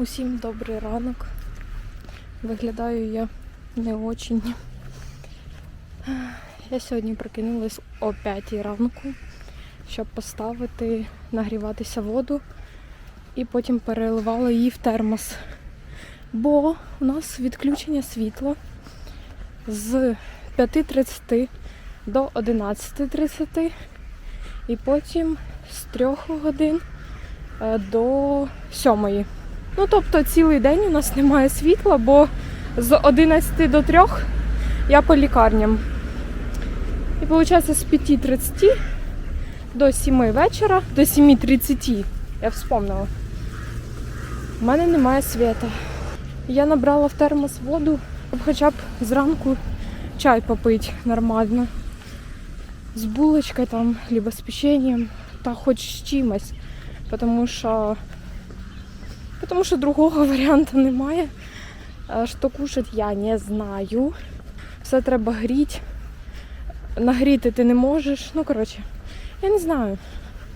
Усім добрий ранок. Виглядаю я не очень. Я сьогодні прокинулась о 5 ранку, щоб поставити нагріватися воду і потім переливала її в термос. Бо у нас відключення світла з 5.30 до 11.30 і потім з 3 годин е, до 7. Ну, тобто цілий день у нас немає світла, бо з 11 до 3 я по лікарням. І виходить з 5.30 до 7 вечора, до 7.30, я вспомнила. У мене немає світа. Я набрала в термос воду, щоб хоча б зранку чай попити нормально. З булочкою там, либо з печеньем, та хоч з чимось. Тому що Потому що другого варіанту немає. Що кушати я не знаю. Все треба гріти. Нагріти ти не можеш. Ну, коротше, я не знаю.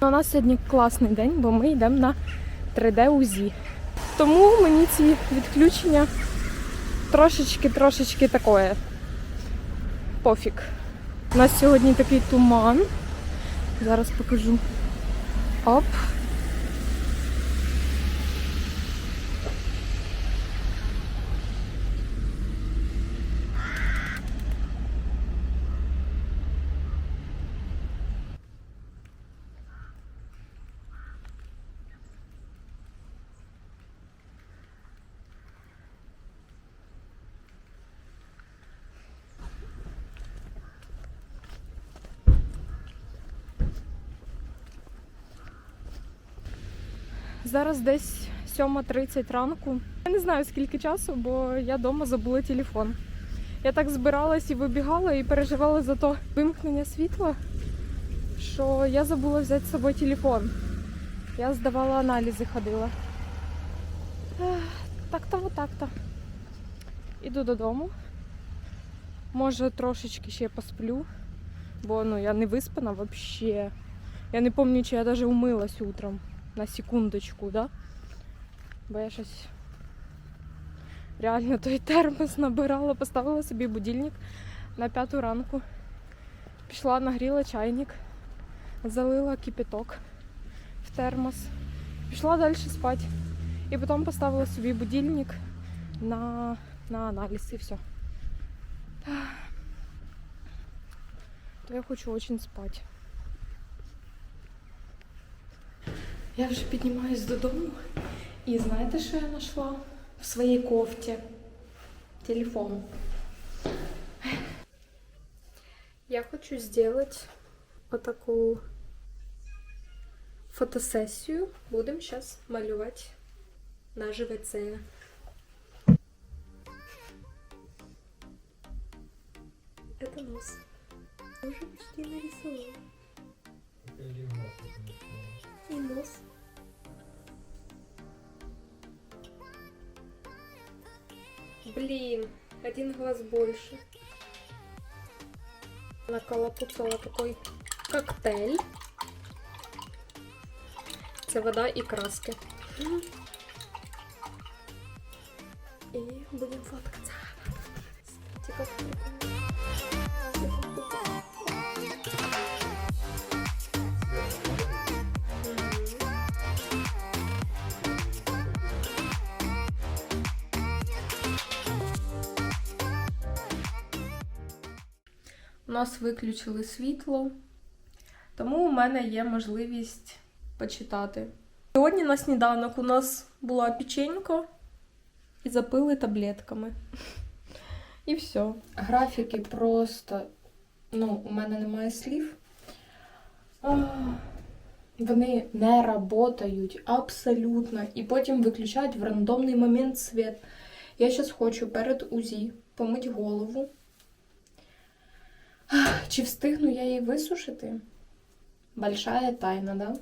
У нас сьогодні класний день, бо ми йдемо на 3D УЗІ. Тому мені ці відключення трошечки-трошечки такое. Пофіг. У нас сьогодні такий туман. Зараз покажу. Оп. Зараз десь 7.30 ранку. Я не знаю скільки часу, бо я вдома забула телефон. Я так збиралась і вибігала і переживала за то вимкнення світла, що я забула взяти з собою телефон. Я здавала аналізи, ходила. Так-то, так-то. Іду додому. Може трошечки ще посплю, бо ну, я не виспана взагалі. Я не пам'ятаю, чи я навіть умилась утром на секундочку, да? Бо я щось реально той термос набирала, поставила собі будильник на п'яту ранку. Пішла, нагріла чайник, залила кипяток в термос, пішла далі спати. І потім поставила собі будильник на, на аналіз і все. То я хочу очень спати. Я вже піднімаюсь додому. І знаєте, що я знайшла в своїй кофті? Телефон. Я хочу зробити отаку фотосесію. Будемо зараз малювати на живеце. Это нос. Уже почти нарисовала. И. Блин, один глаз больше. Наколопуцала такой коктейль. Це вода і краски. І будемо фоткатися. Типа У нас виключили світло, тому у мене є можливість почитати. Сьогодні на сніданок у нас була печенька і запили таблетками. І все. Графіки просто, ну, у мене немає слів. Вони не працюють абсолютно. І потім виключають в рандомний момент світ. Я зараз хочу перед УЗІ помити голову. Чи встигну я її висушити? Большая тайна, да?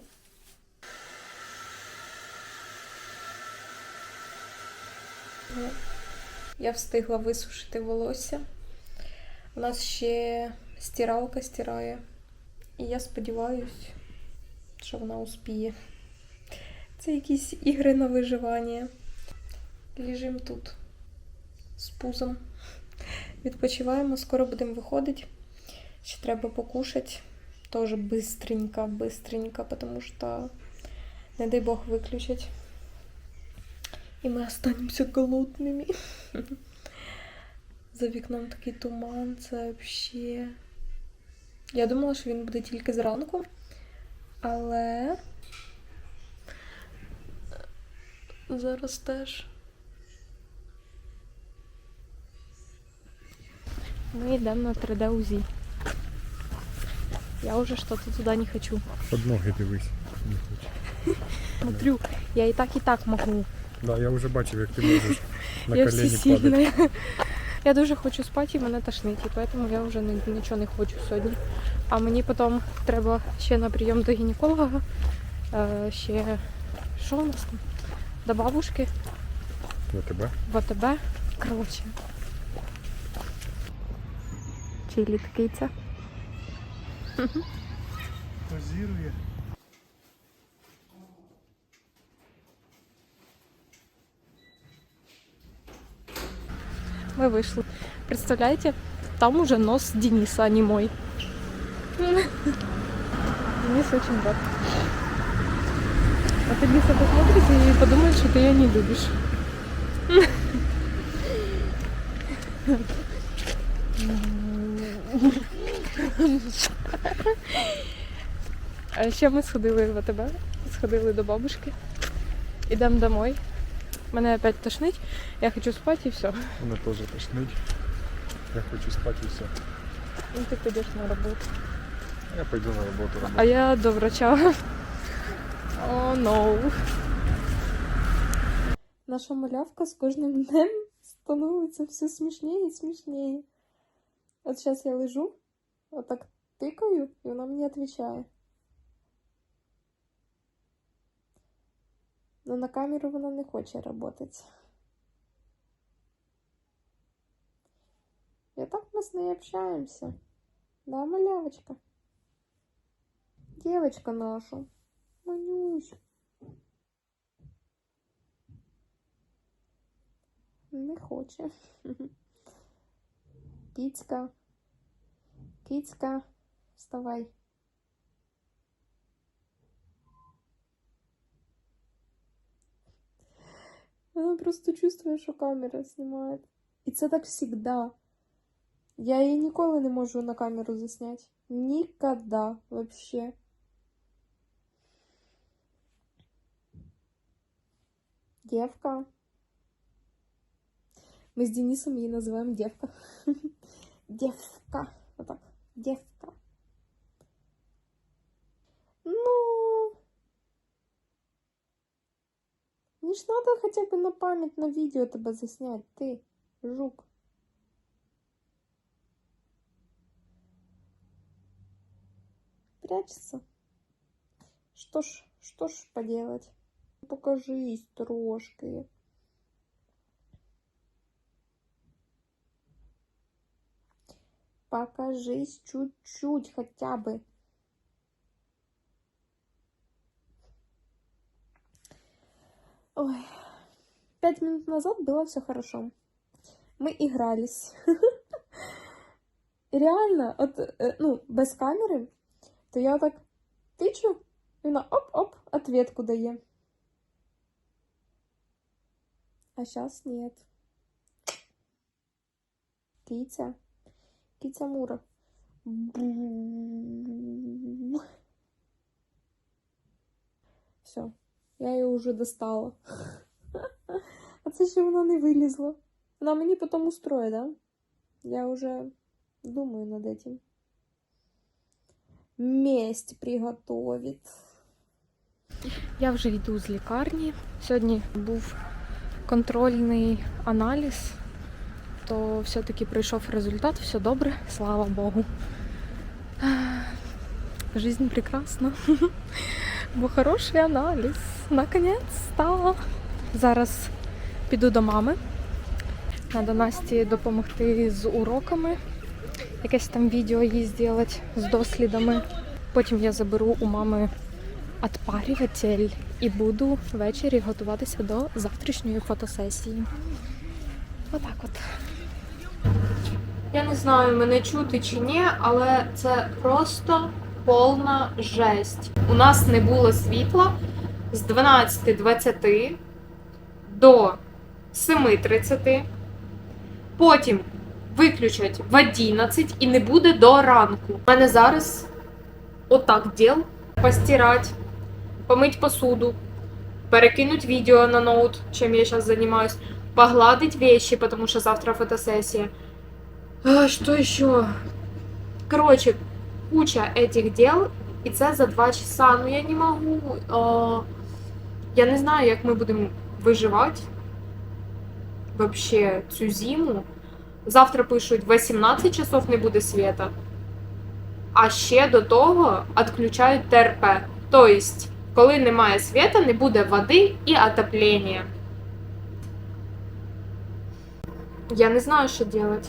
Я встигла висушити волосся. У нас ще стиралка стирає. І я сподіваюся, що вона успіє. Це якісь ігри на виживання. лежимо тут з пузом. Відпочиваємо, скоро будемо виходити. Ще треба покушати. Тоже быстренько, быстренько, потому что, не дай бог, выключить. І ми останемося голодними. За вікном такий туман, це взагалі. Я думала, що він буде тільки зранку, але зараз теж. Ми йдемо на 3D УЗІ. Я уже что-то туда не хочу. Под ноги дивись. Не хочу. Смотрю, я и так, и так могу. Да, я вже бачив, як ти можеш на я коліні падати. Я дуже хочу спати і мене тошнить, і поэтому я вже ні- нічого не хочу сьогодні. А мені потім треба ще на прийом до гінеколога. Е, ще що у нас там? До бабушки, в АТБ. Коротше. Чилі киця. Позірує. Мы вышли. Представляете, там уже нос Дениса, а не мой. Денис очень рад. А Дениса посмотрит и подумает, что ты ее не любишь. А ще ми сходили в АТБ, сходили до бабушки. Ідемо домой. Мене опять тошнить, я хочу спати і все. Мене теж тошнить. Я хочу спати і все. Ну, ти підеш на роботу. Я пойду на роботу А я до врача. О, ноу. Наша малявка з кожним днем становиться все смішніше і смішніше. От зараз я лежу, отак тикаю, і вона мені відповідає. Но на камеру вона не хоче працювати. І так ми з нею общаємося. Да, малявочка? Девочка наша. Манюсь. Не хоче. Кицька. Кицька, вставай. Она просто чувствує, що камера знімає. І це так всегда. Я її ніколи не можу на камеру засняти. Ніколи вообще. Девка. Мы с Денисом ее называем девка. Девка. Вот так. Девка. Мне ж надо хотя бы на память на видео тебя заснять. Ты, жук. Прячется. Что ж, что ж поделать? Покажись трошки. Покажись чуть-чуть хотя бы. Ой. Пять минут назад было все хорошо. Мы игрались. Реально, от, е, ну, без камери, то я так тичу, і вона оп-оп, ответку дає. А сейчас нет. Китя. Китя Мура. Все, я її вже достала. А це ще вона не вилізла. Вона мені потім устроїть, да? Я вже думаю над этим. Месть приготовить. Я вже йду з лікарні. Сьогодні був контрольний аналіз, то все-таки прийшов результат, все добре, слава Богу. Жизнь прекрасна. Бо хороший аналіз. Наконець-то. Зараз піду до мами. Надо Насті допомогти з уроками. Якесь там відео їй зробити з дослідами. Потім я заберу у мами відпарюватель і буду ввечері готуватися до завтрашньої фотосесії. Отак от. Я не знаю, мене чути чи ні, але це просто повна жесть. У нас не було світла з 12.20 до 7.30. Потім виключать в 11 і не буде до ранку. У мене зараз отак діл. Постирати, помить посуду, перекинуть видео на ноут, чем я сейчас занимаюсь, погладить вещи, потому что завтра фотосессия. А, что еще? Короче, куча этих дел, і це за два часа. Ну я не можу. А, я не знаю, як ми будемо виживати вообще цю зиму. Завтра пишуть 18 часов не буде світа. А ще до того відключають ТРП. Тобто, коли немає світа, не буде води і отоплення. Я не знаю, що робити.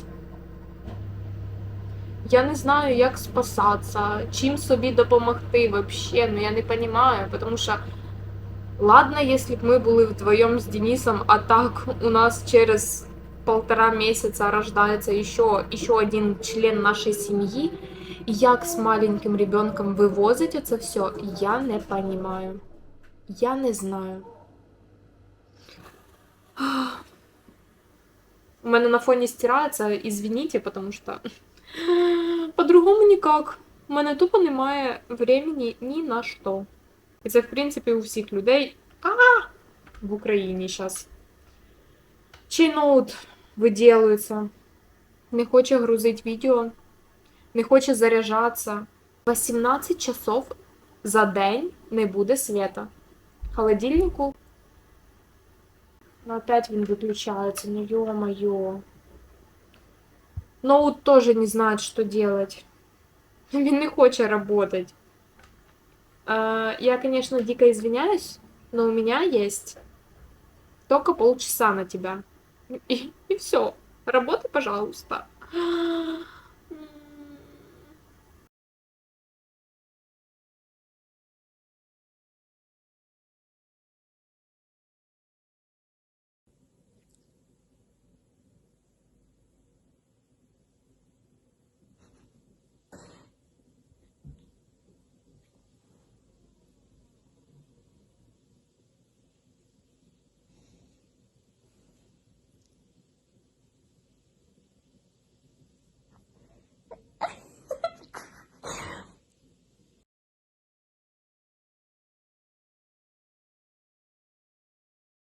Я не знаю, як спасатися, чим собі допомогти вообще, ну я не розумію, тому що ладно, якщо б ми були вдвоєм з Денисом, а так у нас через полтора месяца рождается еще, еще один член нашей семьи, и як с маленьким ребенком вывозить это все, я не понимаю. Я не знаю. У мене на фоні стирається, извините, потому что по-другому никак. У мене тупо немає времени ні на що. І це, в принципі, у всіх людей а в Україні зараз. Чий ноут виділується, не хоче грузить відео, не хоче заряджатися. 18 часов за день не буде світа. Холодильнику. Ну, опять він виключається, ну ё-моё. Ноут тоже не знает, что делать. Він не хоче работать. Э, Я, конечно, дико извиняюсь, но у меня есть только полчаса на тебя. И, и все. Работай, пожалуйста.